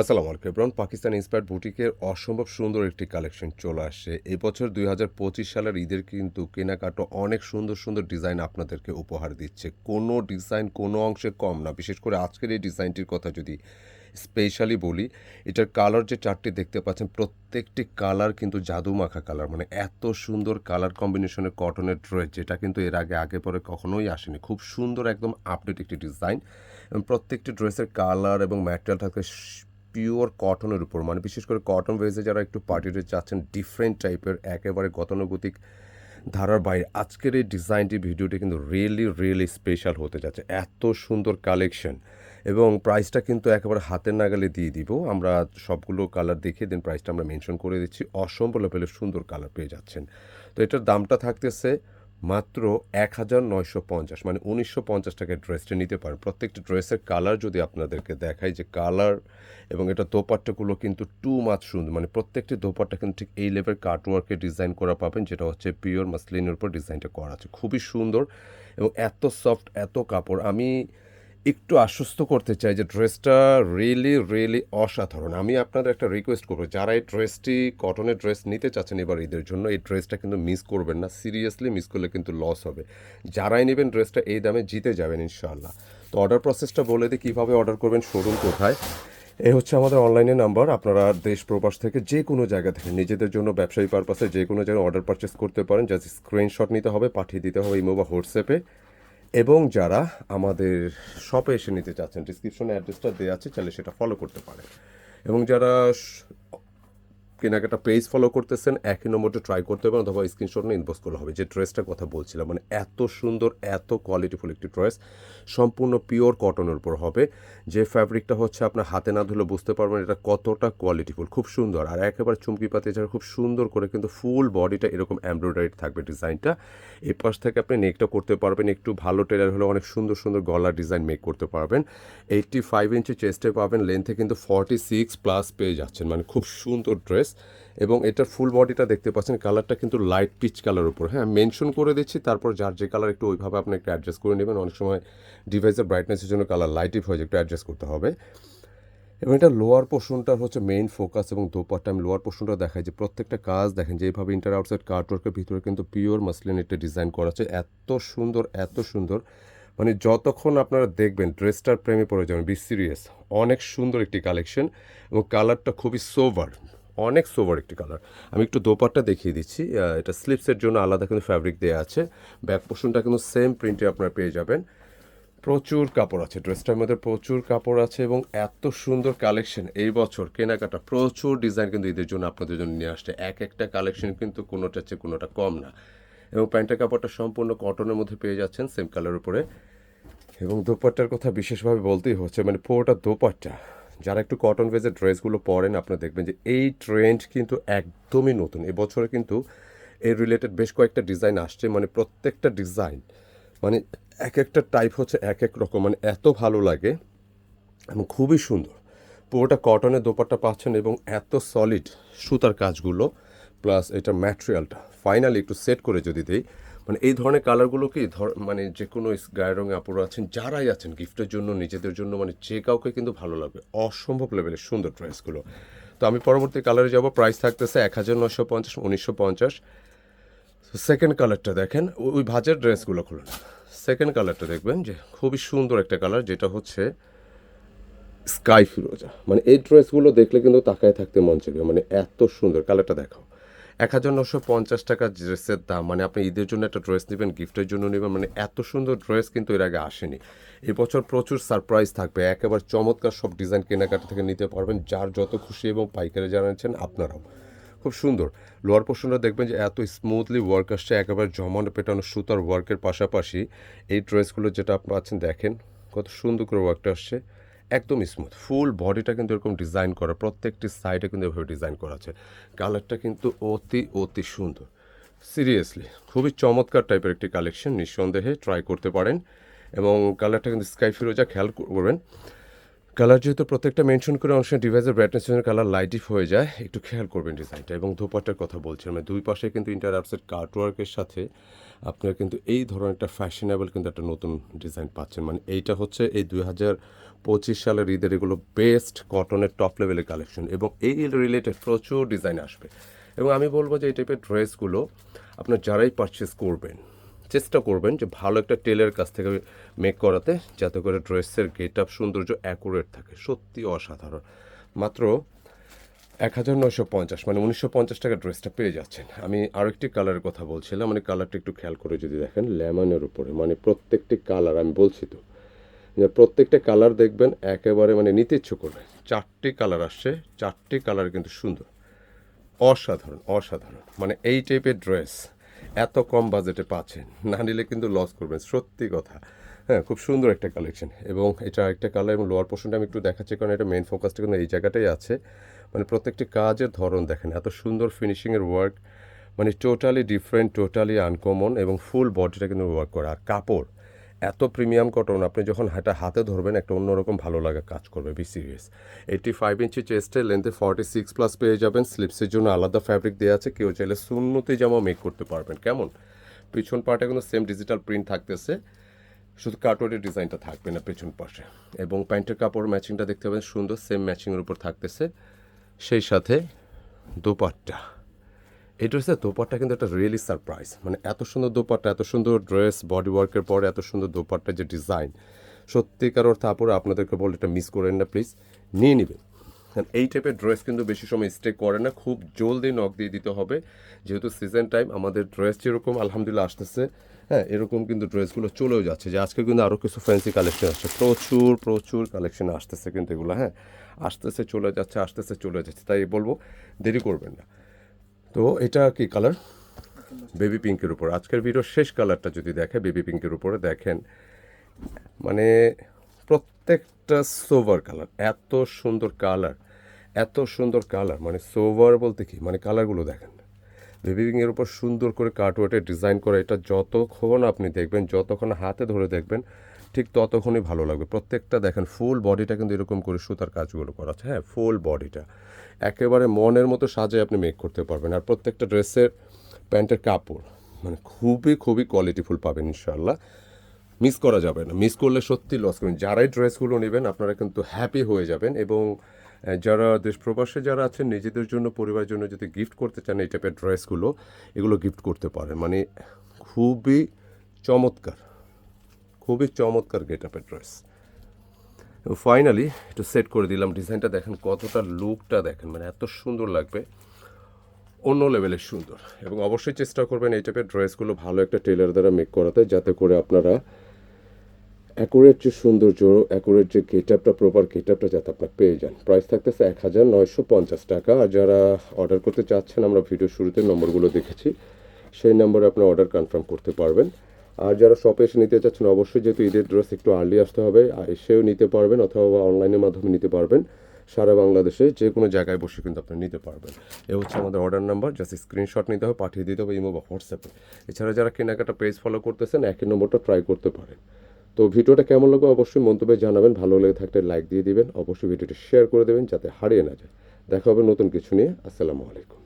আসসালামু আলাইকুম এব্রাউন পাকিস্তান ইন্সপায়ার্ড বুটিকের অসম্ভব সুন্দর একটি কালেকশন চলে আসছে। এবছর দুই হাজার পঁচিশ সালের ঈদের কিন্তু কেনাকাটা অনেক সুন্দর সুন্দর ডিজাইন আপনাদেরকে উপহার দিচ্ছে। কোনো ডিজাইন কোনো অংশে কম না। বিশেষ করে আজকের এই ডিজাইনটির কথা যদি স্পেশালি বলি, এটার কালার যে চারটি দেখতে পাচ্ছেন, প্রত্যেকটি কালার কিন্তু জাদু মাখা কালার। মানে এত সুন্দর কালার কম্বিনেশনের কটনের ড্রেস, যেটা কিন্তু এর আগে আগে পরে কখনোই আসেনি। খুব সুন্দর একদম আপডেট একটি ডিজাইন এবং প্রত্যেকটি ড্রেসের কালার এবং ম্যাটেরিয়াল থাকে পিওর কটনের উপর। মানে বিশেষ করে কটন ওয়েজে যারা একটু পার্টিতে চাচ্ছেন ডিফারেন্ট টাইপের একেবারে গতানুগতিক ধারার বাইরে। আজকের এই ডিজাইনটি ভিডিওটি কিন্তু রিয়েলি রিয়েলি স্পেশাল হতে যাচ্ছে। এত সুন্দর কালেকশন এবং প্রাইসটা কিন্তু একেবারে হাতের নাগালে দিয়ে দিব। আমরা সবগুলো কালার দেখিয়ে দেন প্রাইসটা আমরা মেনশন করে দিচ্ছি। অসম্ভব লেভেলের সুন্দর কালার পেয়ে যাচ্ছেন। তো এটার দামটা থাকতেছে মাত্র এক হাজার নয়শো পঞ্চাশ মানে উনিশশো পঞ্চাশ টাকায় ড্রেসটা নিতে পারেন প্রত্যেকটা ড্রেসের কালার যদি আপনাদেরকে দেখাই, যে কালার এবং এটা দোপাট্টাগুলো কিন্তু টু মাছ সুন্দর মানে প্রত্যেকটি দোপাট্টা কিন্তু ঠিক এই লেভেল কার্টওয়ার্কে ডিজাইন করা পাবেন, যেটা হচ্ছে পিওর মাসলিনের উপর ডিজাইনটা করা আছে। খুবই সুন্দর এবং এত সফট এত কাপড়। আমি একটু আশ্বস্ত করতে চাই যে ড্রেসটা রিয়েলি রিয়েলি অসাধারণ। আমি আপনাদের একটা রিকোয়েস্ট করব, যারা এই ড্রেসটি কটনের ড্রেস নিতে চাচ্ছেন এবার ঈদের জন্য, এই ড্রেসটা কিন্তু মিস করবেন না সিরিয়াসলি মিস করলে কিন্তু লস হবে। যারাই নেবেন ড্রেসটা, এই দামে জিতে যাবেন ইনশাআল্লাহ। তো অর্ডার প্রসেসটা বলে দিই, কীভাবে অর্ডার করবেন শোরুম কোথায়? এই হচ্ছে আমাদের অনলাইনে নাম্বার আপনারা দেশ, প্রবাস থেকে যে কোনো জায়গা থেকে নিজেদের জন্য, ব্যবসায়ী পারপাসে যে কোনো জায়গায় অর্ডার পারচেস করতে পারেন। জাস্ট স্ক্রিনশট নিতে হবে, পাঠিয়ে দিতে হবে ইমো বা হোয়াটসঅ্যাপে এবং যারা আমাদের শপে এসে নিতে চাচ্ছেন ডিসক্রিপশনে অ্যাড্রেসটা দেওয়া আছে, চাইলে সেটা ফলো করতে পারেন। এবং যারা কেনাকাটা পেজ ফলো করতেছেন, একই নম্বরটা ট্রাই করতে পারেন অথবা স্ক্রিনশট নিয়ে ইনবক্স করলে হবে। যে ড্রেসটার কথা বলছিলাম মানে এত সুন্দর, এত কোয়ালিটিফুল একটি ড্রেস সম্পূর্ণ পিওর কটনের উপর হবে। যে ফ্যাব্রিকটা হচ্ছে আপনার হাতে না ধুলে বুঝতে পারবেন এটা কতটা কোয়ালিটিফুল খুব সুন্দর। আর একেবারে চুমকি পাতে ছাড়া খুব সুন্দর করে কিন্তু ফুল বডিটা এরকম এমব্রয়ডারি থাকবে ডিজাইনটা এই পাশ থেকে আপনি নেকটা করতে পারবেন, একটু ভালো টেলার হলে অনেক সুন্দর সুন্দর গলার ডিজাইন মেক করতে পারবেন। এইটটি ফাইভ ইঞ্চি চেস্টে পাবেন লেন্থে কিন্তু ফর্টি সিক্স প্লাস পেয়ে যাচ্ছেন মানে খুব সুন্দর ড্রেস এবং এটার ফুল বডিটা দেখতে পাচ্ছেন কালারটা কিন্তু লাইট পিচ কালার উপর। হ্যাঁ মেনশন করে দিচ্ছি, তারপর যার যে কালার একটু ওইভাবে আপনি একটু অ্যাডজাস্ট করে নেবেন। অনেক সময় ডিভাইসের ব্রাইটনেসের জন্য কালার লাইটই হয়ে যায়, একটু অ্যাডজাস্ট করতে হবে। এবং এটা লোয়ার পোর্শনটা হচ্ছে মেইন ফোকাস এবং দোপাট্টা। আমি লোয়ার পোর্শনটা দেখাই যে প্রত্যেকটা কাজ দেখেন, যেভাবে ইন্টার আউটসাইড কার্টওয়ার্কের ভিতরে কিন্তু পিওর মাসলিন একটা ডিজাইন করা আছে। এত সুন্দর এত সুন্দর। মানে যতক্ষণ আপনারা দেখবেন ড্রেসটার প্রেমে পড়ে যাবেন বি সিরিয়াস অনেক সুন্দর একটি কালেকশন এবং কালারটা খুবই সোভার অনেক সোভার একটি কালার। আমি একটু দোপাট্টা দেখিয়ে দিচ্ছি। এটা স্লিপসের জন্য আলাদা কিন্তু ফ্যাব্রিক দেওয়া আছে। ব্যাক পোর্শনটা কিন্তু সেম প্রিন্টে আপনারা পেয়ে যাবেন। প্রচুর কাপড় আছে। ড্রেসটার মধ্যে প্রচুর কাপড় আছে এবং এত সুন্দর কালেকশন এই বছর কেনাকাটা প্রচুর ডিজাইন কিন্তু ঈদের জন্য আপনাদের জন্য নিয়ে আসছে। এক একটা কালেকশন কিন্তু কোনোটা চেয়ে কোনোটা কম না। এবং প্যান্টের কাপড়টা সম্পূর্ণ কটনের মধ্যে পেয়ে যাচ্ছেন সেম কালার উপরে। এবং দোপাট্টার কথা বিশেষভাবে বলতেই হচ্ছে মানে পুরোটা দোপাট্টা। যারা একটু কটন বেজের ড্রেসগুলো পরেন, আপনারা দেখবেন যে এই ট্রেন্ড কিন্তু একদমই নতুন। এবছরে কিন্তু এর রিলেটেড বেশ কয়েকটা ডিজাইন আসছে মানে প্রত্যেকটা ডিজাইন মানে এক একটা টাইপ হচ্ছে এক এক রকম মানে এত ভালো লাগে এবং খুবই সুন্দর। পুরোটা কটনের দোপাট্টা পাচ্ছেন এবং এত সলিড সুতার কাজগুলো প্লাস এটা ম্যাটেরিয়ালটা ফাইনালি একটু সেট করে যদি দিই মানে এই ধরনের কালারগুলো কি ধর মানে যে কোনো গায়ের রঙে আপুরা আছেন, যারাই আছেন, গিফটের জন্য, নিজেদের জন্য মানে যে কাউকে কিন্তু ভালো লাগবে। অসম্ভব লেভেলের সুন্দর ড্রেসগুলো তো আমি পরবর্তী কালারে যাব প্রাইস থাকতেছে এক হাজার নশো পঞ্চাশ, উনিশশো পঞ্চাশ। সেকেন্ড কালারটা দেখেন ওই- ওই ভাজের ড্রেসগুলো খুলুন। সেকেন্ড কালারটা দেখবেন যে, খুবই সুন্দর একটা কালার যেটা হচ্ছে স্কাই ফিরোজা। মানে এই ড্রেসগুলো দেখলে কিন্তু তাকায় থাকতে মন চাইবে। মানে এত সুন্দর কালারটা দেখাও। এক হাজার নশো পঞ্চাশ টাকা ড্রেসের দাম মানে আপনি ঈদের জন্য একটা ড্রেস নেবেন, গিফটের জন্য নেবেন মানে এত সুন্দর ড্রেস কিন্তু এর আগে আসেনি। এবছর প্রচুর সারপ্রাইজ থাকবে, একেবারে চমৎকার সব ডিজাইন কেনাকাটা থেকে নিতে পারবেন, যার যত খুশি এবং পাইকারি জানাচ্ছেন আপনারাও। খুব সুন্দর। লোয়ার পোর্শনটা দেখবেন যে এত স্মুথলি ওয়ার্ক আসছে, একেবারে জমানো পেটানো সুতার ওয়ার্কের পাশাপাশি এই ড্রেসগুলো যেটা আপনারা আছেন, দেখেন কত সুন্দর করে ওয়ার্কটা আসছে। একদম স্মুথ ফুল বডিটা কিন্তু এরকম ডিজাইন করা, প্রত্যেকটি সাইডে কিন্তু এভাবে ডিজাইন করা আছে। কালারটা কিন্তু অতি অতি সুন্দর। সিরিয়াসলি খুবই চমৎকার টাইপের একটি কালেকশন নিঃসন্দেহে ট্রাই করতে পারেন। এবং কালারটা কিন্তু স্কাই ফিরোজা খেয়াল করবেন কালার যেহেতু প্রত্যেকটা মেনশন করে অংশে ডিভাইসের ব্রাইটনেস জন্য কালার লাইটিফ হয়ে যায়, একটু খেয়াল করবেন ডিজাইনটা এবং দোপাট্টার কথা বলছিলাম। মানে দুই পাশে কিন্তু ইন্টার অ্যাপসের কার্টওয়ার্কের সাথে আপনারা কিন্তু এই ধরনের একটা ফ্যাশনেবল কিন্তু একটা নতুন ডিজাইন পাচ্ছেন। মানে এইটা হচ্ছে এই দুই হাজার পঁচিশ সালের ঈদের এগুলো বেস্ট কটনের টপ লেভেলের কালেকশন এবং এই রিলেটেড প্রচুর ডিজাইন আসবে। এবং আমি বলব যে এই টাইপের ড্রেসগুলো আপনার যারাই পারচেস করবেন চেষ্টা করবেন যে ভালো একটা টেলের কাছ থেকে মেক করাতে, যাতে করে ড্রেসের গেট আপ সৌন্দর্য অ্যাকুরেট থাকে। সত্যি অসাধারণ। মাত্র এক হাজার নয়শো পঞ্চাশ মানে উনিশশো পঞ্চাশ টাকা ড্রেসটা পেয়ে যাচ্ছেন। আমি আরেকটি কালারের কথা বলছিলাম মানে কালারটা একটু খেয়াল করে যদি দেখেন, লেমনের উপরে মানে প্রত্যেকটি কালার আমি বলছি তো প্রত্যেকটা কালার দেখবেন একেবারে মানে নিতে ইচ্ছু করবে চারটি কালার আসছে, চারটি কালার কিন্তু সুন্দর। অসাধারণ অসাধারণ। মানে এই টাইপের ড্রেস এত কম বাজেটে পাচ্ছেন। না নিলে কিন্তু লস করবেন, সত্যি কথা। হ্যাঁ খুব সুন্দর একটা কালেকশন এবং এটা একটা কালার এবং লোয়ার পোর্শনটা আমি একটু দেখাচ্ছি, কারণ এটা মেন ফোকাসটা কিন্তু এই জায়গাটাই আছে। মানে প্রত্যেকটি কাজের ধরন দেখেন, এত সুন্দর ফিনিশিংয়ের ওয়ার্ক মানে টোটালি ডিফারেন্ট টোটালি আনকমন এবং ফুল বডিটা কিন্তু ওয়ার্ক করা। আর কাপড় এত প্রিমিয়াম কটন আপনি যখন হাঁটা হাতে ধরবেন, একটা অন্যরকম ভালো লাগা কাজ করবে be serious eighty five inch চেস্টের লেন্থে ফর্টি সিক্স প্লাস পেয়ে যাবেন। স্লিপসের জন্য আলাদা ফ্যাব্রিক দেওয়া আছে, কেউ চাইলে শূন্যতে জামা মেক করতে পারবেন। কেমন? পিছন পার্টে কিন্তু সেম ডিজিটাল প্রিন্ট থাকতেছে, শুধু কাটওয়ার্ডের ডিজাইনটা থাকবে না পেছন পাশে। এবং প্যান্টের কাপড় ম্যাচিংটা দেখতে পাবেন, সুন্দর সেম ম্যাচিংয়ের উপর থাকতেছে। সেই সাথে দোপাট্টা। এই ড্রেসের দোপাট্টা কিন্তু একটা রিয়েলি সারপ্রাইজ মানে এত সুন্দর দোপাট্টা এত সুন্দর ড্রেস বডি ওয়ার্কের পরে এত সুন্দর দোপাট্টার যে ডিজাইন সত্যিকার অর্থে আপুরা আপনাদেরকে বলে এটা মিস করেন না প্লিজ নিয়ে নেবেন। কারণ এই টাইপের ড্রেস কিন্তু বেশি সময় স্টে করে না, খুব জলদি নখ দিয়ে দিতে হবে। যেহেতু সিজন টাইম আমাদের ড্রেস যেরকম আলহামদুলিল্লাহ আসতেছে হ্যাঁ এরকম কিন্তু ড্রেসগুলো চলেও যাচ্ছে। যে আজকে কিন্তু আরও কিছু ফ্যান্সি কালেকশন আসছে। প্রচুর প্রচুর কালেকশন আসতেছে কিন্তু এগুলো হ্যাঁ। আসতেছে, চলে যাচ্ছে, আসতেছে, চলে যাচ্ছে। তাই বলব, দেরি করবেন না। তো এটা কি কালার বেবি পিঙ্কের উপর। আজকের ভিডিওর শেষ কালারটা যদি দেখে বেবি পিঙ্কের উপরে দেখেন মানে প্রত্যেকটা সোভার কালার এত সুন্দর কালার এত সুন্দর কালার মানে সোভার বলতে কি? মানে কালারগুলো দেখেন। বেবি পিঙ্কের উপর সুন্দর করে কাটওয়ার্টের ডিজাইন করা, এটা যতক্ষণ আপনি দেখবেন, যতক্ষণ হাতে ধরে দেখবেন ঠিক ততক্ষণই ভালো লাগবে। প্রত্যেকটা দেখেন ফুল বডিটা কিন্তু এরকম করে সুতার কাজগুলো করা আছে হ্যাঁ ফুল বডিটা একেবারে মনের মতো সাজে আপনি মেক করতে পারবেন। আর প্রত্যেকটা ড্রেসের প্যান্টের কাপড় মানে খুবই খুবই কোয়ালিটিফুল পাবেন ইনশাল্লাহ মিস করা যাবে না। মিস করলে সত্যি লস করবেন। যারাই ড্রেসগুলো নেবেন, আপনারা কিন্তু হ্যাপি হয়ে যাবেন এবং যারা দেশ প্রবাসে যারা আছেন, নিজেদের জন্য, পরিবারের জন্য যদি গিফট করতে চান, এই টাইপের ড্রেসগুলো, এগুলো গিফট করতে পারেন। মানে খুবই চমৎকার। খুবই চমৎকার গেট আপের ড্রেস ফাইনালি একটু সেট করে দিলাম, ডিজাইনটা দেখেন কতটা লুকটা দেখেন মানে এত সুন্দর লাগবে। অন্য লেভেলের সুন্দর। এবং অবশ্যই চেষ্টা করবেন এই টাইপের ড্রেসগুলো ভালো একটা টেলার দ্বারা মেক করাতে, যাতে করে আপনারা অ্যাকুরেট যে সৌন্দর্য অ্যাকুরেট যে গেট আপটা প্রপার গেট আপটা যাতে আপনার পেয়ে যান। প্রাইস থাকতেছে এক হাজার নয়শো পঞ্চাশ টাকা। আর যারা অর্ডার করতে চাচ্ছেন, আমরা ভিডিও শুরুতে নম্বরগুলো দেখেছি। সেই নম্বরে আপনার অর্ডার কনফার্ম করতে পারবেন। আর যারা শপে এসে নিতে চাচ্ছেন, অবশ্যই যেহেতু ঈদের ড্রেস একটু আর্লি আসতে হবে এসেও নিতে পারবেন অথবা অনলাইনের মাধ্যমে নিতে পারবেন। সারা বাংলাদেশে যে কোনো জায়গায় বসে কিন্তু আপনি নিতে পারবেন। এ হচ্ছে আমাদের অর্ডার নাম্বার জাস্ট স্ক্রিনশট নিতে হবে, পাঠিয়ে দিতে হবে ইমো বা হোয়াটসঅ্যাপে। এছাড়া যারা কেনাকাটা পেজ ফলো করতেছেন, একই নম্বরটা ট্রাই করতে পারেন। তো ভিডিওটা কেমন লাগবে অবশ্যই মন্তব্যে জানাবেন, ভালো লেগে থাকলে লাইক দিয়ে দিবেন, অবশ্যই ভিডিওটি শেয়ার করে দেবেন, যাতে হারিয়ে না যায়। দেখা হবে নতুন কিছু নিয়ে, আসসালামু আলাইকুম।